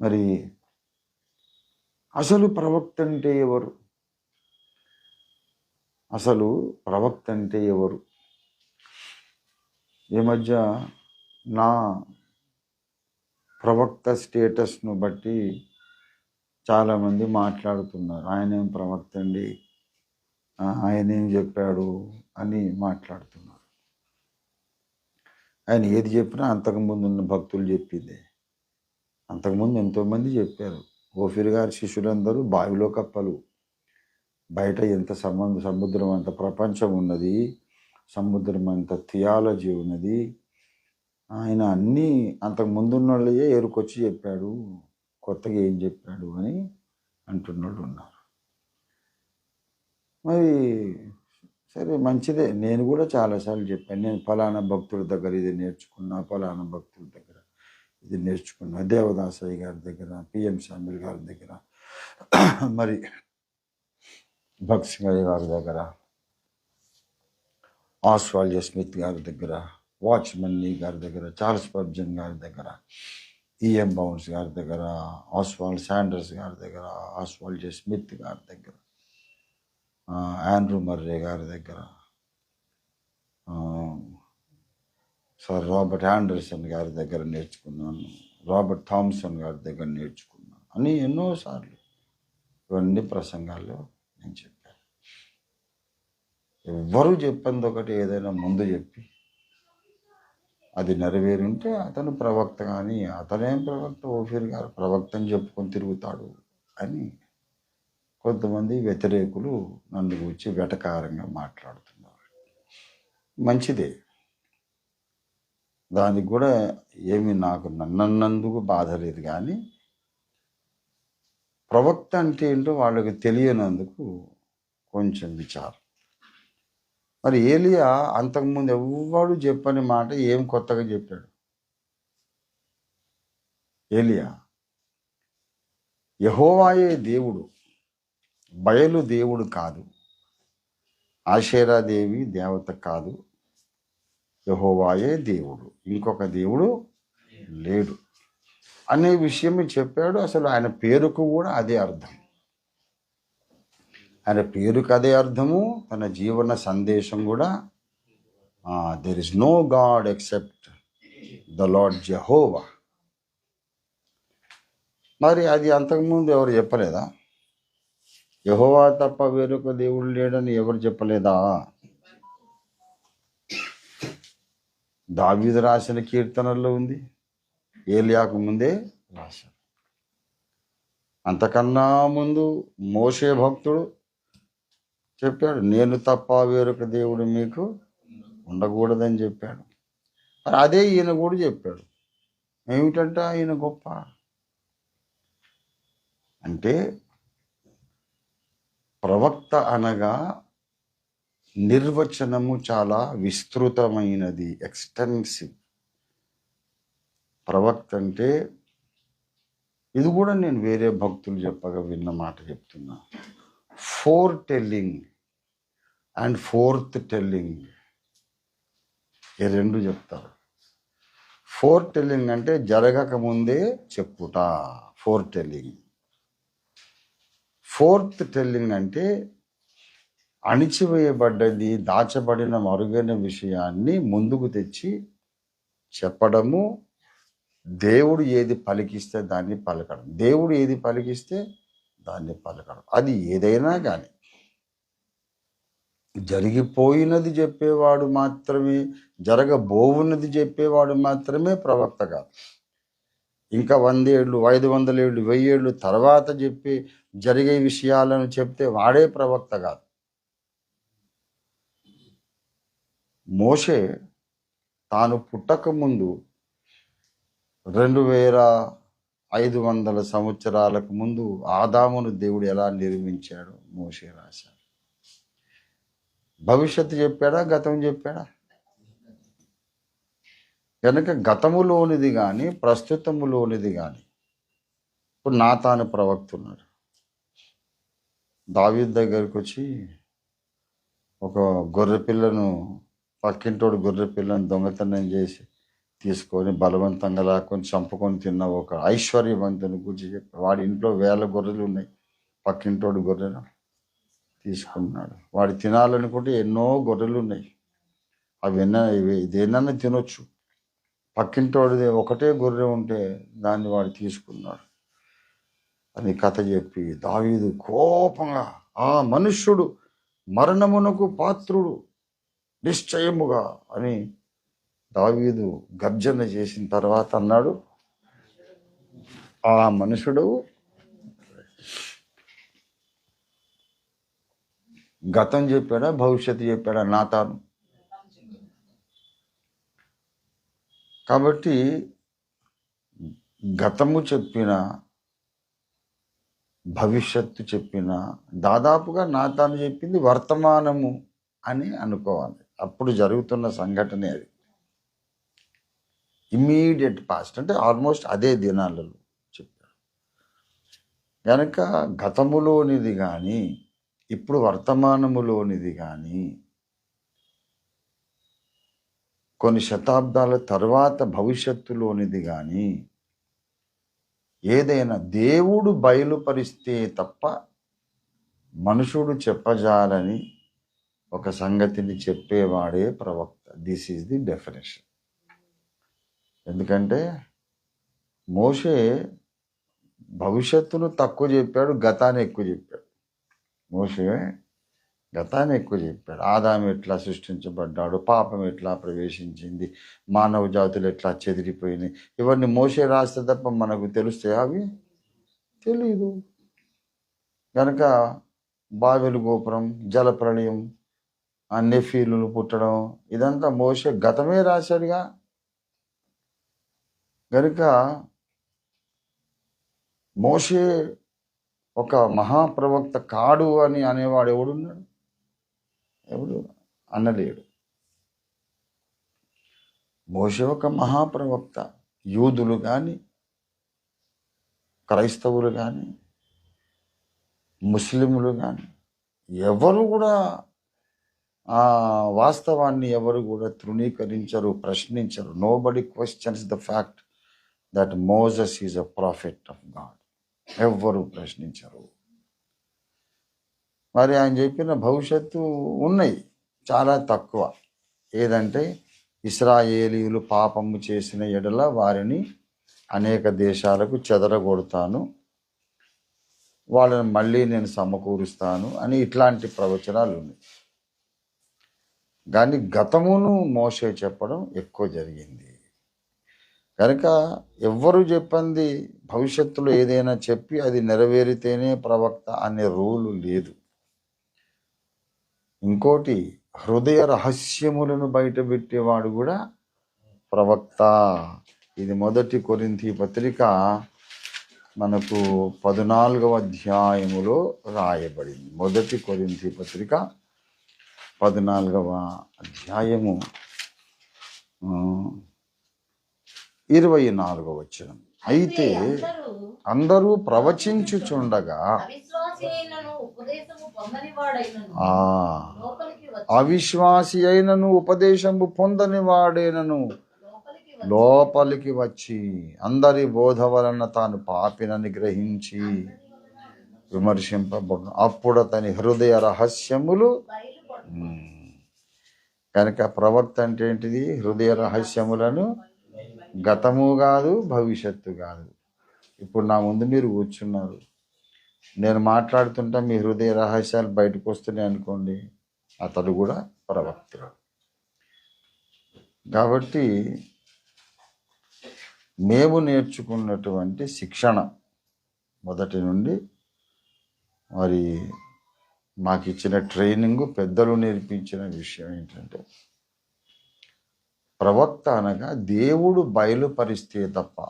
మరి అసలు ప్రవక్త అంటే ఎవరు? అసలు ప్రవక్త అంటే ఎవరు? ఈ మధ్య నా ప్రవక్త స్టేటస్ను బట్టి చాలామంది మాట్లాడుతున్నారు. ఆయనేం ప్రవక్త అండి? ఆయనేం చెప్పాడు అని మాట్లాడుతున్నారు. ఆయన ఏది చెప్పినా అంతకుముందు ఉన్న భక్తులు చెప్పిందే. అంతకుముందు ఎంతోమంది చెప్పారు ఓఫిర్ గారి శిష్యులందరూ బావిలో కప్పలు. బయట ఎంత సంబంధ సముద్రం అంత ప్రపంచం ఉన్నది సముద్రం అంత థియాలజీ ఉన్నది. ఆయన అన్నీ అంతకు ముందున్న వాళ్ళే ఏరుకొచ్చి చెప్పాడు కొత్తగా ఏం చెప్పాడు అని అంటున్నోళ్ళు ఉన్నారు. మరి సరే మంచిదే. నేను కూడా చాలాసార్లు చెప్పాను నేను ఫలానా భక్తుల దగ్గర ఇది నేర్చుకున్నా ఫలానా భక్తుల దగ్గర ఇది నేర్చుకున్నా దేవదాసయ్య గారి దగ్గర పిఎం శామిల్ గారి దగ్గర మరి భక్త్ సింగయ్య గారి దగ్గర ఆస్వాల్య స్మిత్ గారి దగ్గర వాచ్మన్నీ గారి దగ్గర చార్ల్స్ పబ్జన్ గారి దగ్గర ఈఎం బౌన్స్ గారి దగ్గర ఆస్వాల్డ్ శాండర్స్ గారి దగ్గర ఆస్వాల్డ్ స్మిత్ గారి దగ్గర ఆ, ఆండ్రూ మర్రే గారి దగ్గర ఆ, సార్ రాబర్ట్ ఆండర్సన్ గారి దగ్గర నేర్చుకున్నాను రాబర్ట్ థామ్సన్ గారి దగ్గర నేర్చుకున్నాను అని ఎన్నోసార్లు ఇవన్నీ ప్రసంగాల్లో నేను చెప్పాను. ఎవ్వరు చెప్పింది ఒకటి ఏదైనా ముందు చెప్పి అది నెరవేరుంటే అతను ప్రవక్త కానీ అతనేం ప్రవక్త ఓఫీర్ గారు ప్రవక్తని చెప్పుకొని తిరుగుతాడు అని కొంతమంది వ్యతిరేకులు నన్ను గురించి వెటకారంగా మాట్లాడుతున్నారు. మంచిదే. దానికి కూడా ఏమి నాకు నన్నందుకు బాధ లేదు. కానీ ప్రవక్త అంటే ఏంటో వాళ్ళకి తెలియనందుకు కొంచెం విచారం. మరి ఏలియా అంతకుముందు ఎవ్వడు చెప్పని మాట ఏం కొత్తగా చెప్పాడు? ఏలియా యహోవాయే దేవుడు బయలు దేవుడు కాదు ఆశేరాదేవి దేవత కాదు యహోవాయే దేవుడు. ఇంకొక దేవుడు లేడు. అనే విషయం చెప్పాడు. అసలు ఆయన పేరుకు కూడా అదే అర్థం. ఆయన పేరుకు అదే అర్థము. తన జీవన సందేశం కూడా there is no god except the Lord Jehovah మరి అది అంతకుముందు ఎవరు చెప్పలేదా? యహోవా తప్ప వేరొక దేవుడు లేడని ఎవరు చెప్పలేదా? దావీదు రాసిన కీర్తనల్లో ఉంది. ఏలియాకు ముందే రాశారు. అంతకన్నా ముందు మోసే భక్తుడు చెప్పాడు నేను తప్ప వేరొక దేవుడు మీకు ఉండకూడదని చెప్పాడు. మరి అదే ఈయన కూడా చెప్పాడు. ఏమిటంట ఈయన గొప్ప. అంటే ప్రవక్త అనగా నిర్వచనము చాలా విస్తృతమైనది ఎక్స్టెన్సివ్ ప్రవక్త అంటే ఇది కూడా నేను వేరే భక్తులు చెప్పగా విన్న మాట చెప్తున్నా. Foretelling and forthtelling ఈ రెండు చెప్తారు. ఫోర్ టెల్లింగ్ అంటే జరగక ముందే చెప్పుట. ఫోర్ టెల్లింగ్ ఫోర్త్ టెల్లింగ్ అంటే అణిచివేయబడ్డది దాచబడిన మరుగైన విషయాన్ని ముందుకు తెచ్చి చెప్పడము దేవుడు ఏది పలికిస్తే దాన్ని పలకడం. దేవుడు ఏది పలికిస్తే దాన్ని పలకడం. అది ఏదైనా కానీ జరిగిపోయినది చెప్పేవాడు మాత్రమే జరగబోవున్నది చెప్పేవాడు మాత్రమే ప్రవక్త కాదు. ఇంకా వంద ఏళ్ళు ఐదు వందల ఏళ్ళు వెయ్యేళ్ళు తర్వాత చెప్పి జరిగే విషయాలను చెప్తే వాడే ప్రవక్త కాదు. మోషే తాను పుట్టకముందు రెండు వేల ఐదు వందల సంవత్సరాలకు ముందు ఆదామును దేవుడు ఎలా నిర్మించాడు మోషే రాశాడు. భవిష్యత్తు చెప్పాడా? గతం చెప్పాడా? కనుక గతములోనిది కానీ ప్రస్తుతములోనిది కానీ ఇప్పుడు నా తాను ప్రవక్త ఉన్నాడు దావీద్ దగ్గరికి వచ్చి ఒక గొర్రె పిల్లను పక్కింటోడు గొర్రె పిల్లని దొంగతనం చేసి తీసుకొని బలవంతంగా లాక్కొని చంపుకొని తిన్న ఒక ఐశ్వర్యవంతుని గురించి చెప్పి వాడి ఇంట్లో వేల గొర్రెలు ఉన్నాయి. పక్కింటోడు గొర్రెను తీసుకున్నాడు. వాడు తినాలనుకుంటే ఎన్నో గొర్రెలు ఉన్నాయి. అవి ఎన్న ఇవి దేనన్నా తినొచ్చు. పక్కింటోడిది ఒకటే గొర్రె ఉంటే దాన్ని వాడు తీసుకున్నాడు. అని కథ చెప్పి దావీదు కోపంగా ఆ మనుష్యుడు మరణమునకు పాత్రుడు. నిశ్చయముగా అని దావీదు గర్జన చేసిన తర్వాత అన్నాడు ఆ మనుషుడు గతం చెప్పాడా భవిష్యత్తు చెప్పాడా? నా తాను. కాబట్టి గతము చెప్పిన భవిష్యత్తు చెప్పిన దాదాపుగా నా తాను చెప్పింది వర్తమానము అని అనుకోవాలి. అప్పుడు జరుగుతున్న సంఘటనే అది. ఇమ్మీడియట్ పాస్ట్ అంటే ఆల్మోస్ట్ అదే దినాలలో చెప్పారు. కనుక గతములోనిది కానీ ఇప్పుడు వర్తమానములోనిది కానీ కొన్ని శతాబ్దాల తర్వాత భవిష్యత్తులోనిది కానీ ఏదైనా దేవుడు బయలుపరిస్తే తప్ప మనుషుడు చెప్పజాలని ఒక సంగతిని చెప్పేవాడే ప్రవక్త. దిస్ ఈజ్ ది డెఫినేషన్ ఎందుకంటే మోషే భవిష్యత్తును తక్కువ చెప్పాడు గతాన్ని ఎక్కువ చెప్పాడు. మోషే గతాన్ని ఎక్కువ చెప్పాడు. ఆదాం ఎట్లా సృష్టించబడ్డాడు పాపం ఎట్లా ప్రవేశించింది మానవ జాతులు ఎట్లా చెదిరిపోయినాయి ఇవన్నీ మోసే రాస్తే తప్ప మనకు తెలుస్తాయి అవి? తెలీదు. కనుక బావిలు గోపురం జలప్రళయం నెఫీలు పుట్టడం ఇదంతా మోసే గతమే రాశాడుగా. కనుక మోషే ఒక మహాప్రవక్త కాడు అని అనేవాడు ఎవడున్నాడు? ఎవడు? అనలేడు. మోషే ఒక మహాప్రవక్త యూదులు కానీ క్రైస్తవులు కానీ ముస్లింలు కానీ ఎవరు కూడా ఆ వాస్తవాన్ని ఎవరు కూడా తృణీకరించరు ప్రశ్నించరు. Nobody questions the fact that Moses is a prophet of God ఎవ్వరు ప్రశ్నించరు. మరి ఆయన చెప్పిన భవిష్యత్తు ఉన్నాయి చాలా తక్కువ. ఏదంటే ఇస్రాయేలీలు పాపము చేసిన ఎడల వారిని అనేక దేశాలకు చెదరగొడతాను వాళ్ళని మళ్ళీ నేను సమకూరుస్తాను అని ఇట్లాంటి ప్రవచనాలు ఉన్నాయి. దాన్ని గతమును మోసే చెప్పడం ఎక్కువ జరిగింది. కనుక ఎవ్వరు చెప్పింది భవిష్యత్తులో ఏదైనా చెప్పి అది నెరవేరితేనే ప్రవక్త అనే రూలు లేదు. ఇంకోటి హృదయ రహస్యములను బయటపెట్టేవాడు కూడా ప్రవక్త. ఇది మొదటి కొరింతి పత్రిక మనకు పద్నాలుగవ అధ్యాయములో రాయబడింది. మొదటి కొరింతి పత్రిక పద్నాలుగవ అధ్యాయము ఇరవై నాలుగవ వచనం అయితే అందరూ ప్రవచించుచుండగా అవిశ్వాసి అయినను ఉపదేశము పొందని వాడైనను ఆ లోపలికి వచ్చి అవిశ్వాసి అయినను ఉపదేశము పొందని వాడేనను లోపలికి వచ్చి లోపలికి వచ్చి అందరి బోధ వలన తాను పాపినని గ్రహించి విమర్శింపబడు అప్పుడు అతని హృదయ రహస్యములు. కనుక ప్రవక్త అంటే ఏంటిది? హృదయ రహస్యములను గతము కాదు భవిష్యత్తు కాదు. ఇప్పుడు నా ముందు మీరు కూర్చున్నారు. నేను మాట్లాడుతుంటే మీ హృదయ రహస్యాలు బయటకు వస్తున్నాయి అనుకోండి అతడు కూడా ప్రవక్త కాబట్టి మేము నేర్చుకున్నటువంటి శిక్షణ మొదటి నుండి మరి మాకు ఇచ్చిన ట్రైనింగ్ పెద్దలు నేర్పించిన విషయం ఏంటంటే ప్రవక్త అనగా దేవుడు బయలుపరిస్తే తప్ప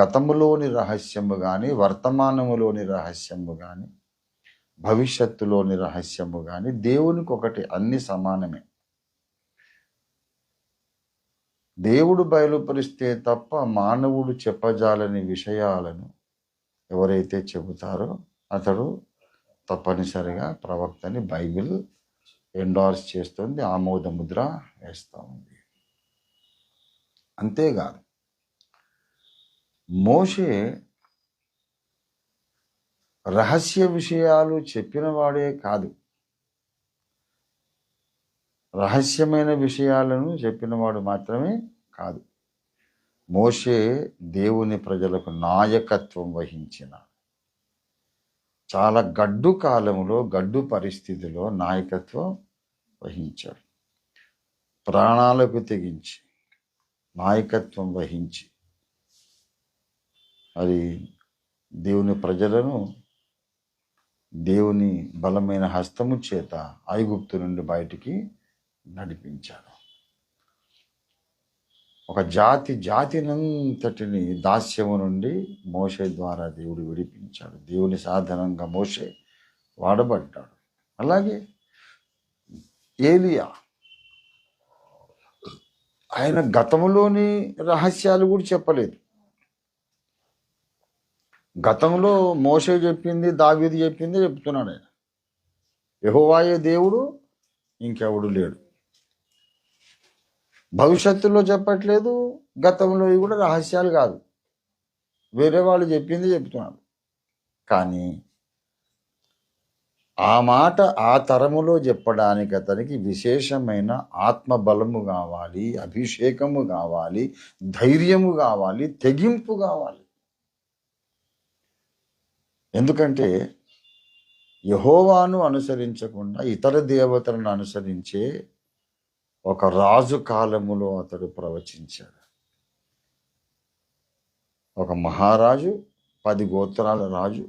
గతములోని రహస్యము కానీ వర్తమానములోని రహస్యము కానీ భవిష్యత్తులోని రహస్యము కానీ దేవునికి ఒకటి అన్ని సమానమే. దేవుడు బయలుపరిస్తే తప్ప మానవుడు చెప్పజాలని విషయాలను ఎవరైతే చెబుతారో అతడు తప్పనిసరిగా ప్రవక్తని బైబిల్ ఎండార్స్ చేస్తుంది ఆమోద ముద్ర వేస్తూ ఉంది అంతేకాదు మోషే రహస్య విషయాలు చెప్పిన వాడే కాదు. రహస్యమైన విషయాలను చెప్పినవాడు మాత్రమే కాదు. మోషే దేవుని ప్రజలకు నాయకత్వం వహించిన చాలా గడ్డు కాలంలో గడ్డు పరిస్థితిలో నాయకత్వం వహించాడు. ప్రాణాలకు తెగించి నాయకత్వం వహించి. అది దేవుని ప్రజలను దేవుని బలమైన హస్తము చేత ఐగుప్తు నుండి బయటికి నడిపించాడు. ఒక జాతి జాతినంతటిని దాస్యము నుండి మోషే ద్వారా దేవుడు విడిపించాడు. దేవుని సాధనంగా మోషే వాడబడ్డాడు. అలాగే ఏలియా ఆయన గతంలోని రహస్యాలు కూడా చెప్పలేదు. గతంలో మోషే చెప్పింది దావీది చెప్పింది చెప్తున్నాడు ఆయన. యహోవాయే దేవుడు ఇంకెవడు లేడు. భవిష్యత్తులో చెప్పట్లేదు గతంలో కూడా రహస్యాలు కాదు. వేరే వాళ్ళు చెప్పింది చెప్తున్నారు. కానీ ఆ మాట ఆ తరములో చెప్పడానికి అతనికి విశేషమైన ఆత్మబలము కావాలి అభిషేకము కావాలి ధైర్యము కావాలి తెగింపు కావాలి. ఎందుకంటే యహోవాను అనుసరించకుండా ఇతర దేవతలను అనుసరించే ఒక రాజు కాలములో అతడు ప్రవచించాడు. ఒక మహారాజు పది గోత్రాల రాజు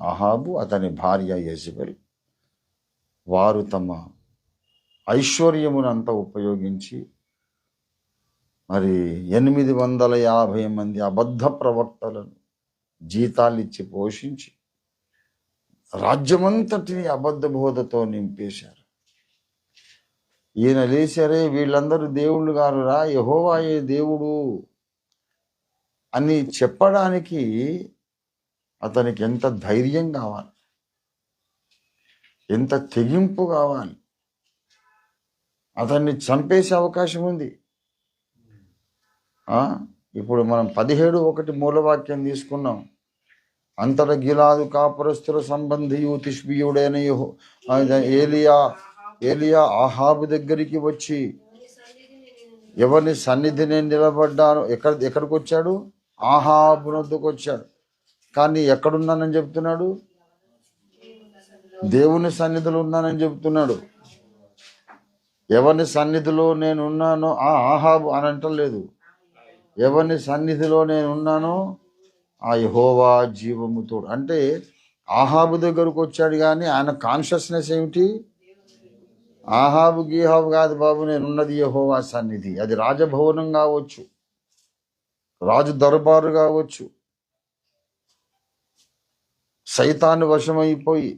అహాబు అతని భార్య యజబెల్ వారు తమ ఐశ్వర్యమునంతా ఉపయోగించి మరి ఎనిమిది వందల యాభై మంది అబద్ధ ప్రవక్తలను జీతాలు ఇచ్చి పోషించి రాజ్యమంతటిని అబద్ధ బోధతో నింపేశారు. ఈయన లేచారే వీళ్ళందరూ దేవుళ్ళు గారురా యహోవాయే దేవుడు అని చెప్పడానికి అతనికి ఎంత ధైర్యం కావాలి ఎంత తెగింపు కావాలి అతన్ని చంపేసే అవకాశం ఉంది. ఇప్పుడు మనం పదిహేడు ఒకటి మూలవాక్యం తీసుకున్నాం. అంతట గిలాదు కాపురస్తుల సంబంధి తిష్బియుడైన ఏలియా ఏలియా ఆహాబు దగ్గరికి వచ్చి ఎవరిని సన్నిధి నేను నిలబడ్డాను? ఎక్కడ ఎక్కడికి వచ్చాడు ఆహాబునొద్దకు వచ్చాడు. కానీ ఎక్కడున్నానని చెప్తున్నాడు? దేవుని సన్నిధిలో ఉన్నానని చెప్తున్నాడు. ఎవరిని సన్నిధిలో నేను ఉన్నానో ఆ ఆహాబు అని అంటలేదు. ఎవరిని సన్నిధిలో నేను ఉన్నానో ఆ యహోవా జీవముతో అంటే ఆహాబు దగ్గరకు వచ్చాడు కానీ ఆయన కాన్షియస్నెస్ ఏమిటి? ఆహాబు గీహాబు కాదు బాబు నేను ఉన్నది యహోవా సన్నిధి. అది రాజభవనం కావచ్చు రాజు దర్బారు కావచ్చు. సైతాను వశమైపోయి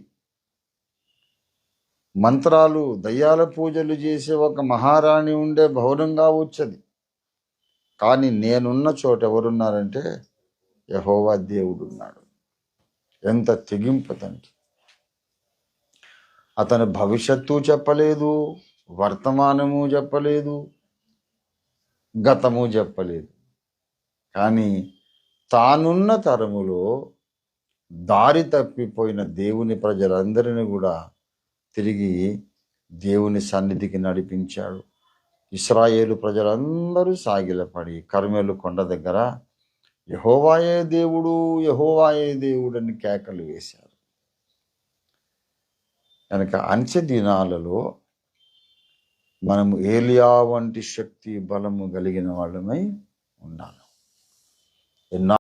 మంత్రాలు దయ్యాల పూజలు చేసే ఒక మహారాణి ఉండే భవనం వచ్చది కానీ నేనున్న చోట ఎవరున్నారంటే యహోవా దేవుడు ఉన్నాడు ఎంత తెగింపు తనకి అతను భవిష్యత్తు చెప్పలేదు వర్తమానము చెప్పలేదు గతము చెప్పలేదు. కానీ తానున్న తరములో దారి తప్పిపోయిన దేవుని ప్రజలందరినీ కూడా తిరిగి దేవుని సన్నిధికి నడిపించాడు. ఇస్రాయేలు ప్రజలందరూ సాగిలపడి కర్మేలు కొండ దగ్గర యహోవాయే దేవుడు యహోవాయే దేవుడు అని కేకలు వేశారు. కనుక అంత్య దినాలలో మనము ఏలియా వంటి శక్తి బలము కలిగిన వాళ్ళమై ఉండాలి. ఎన్నో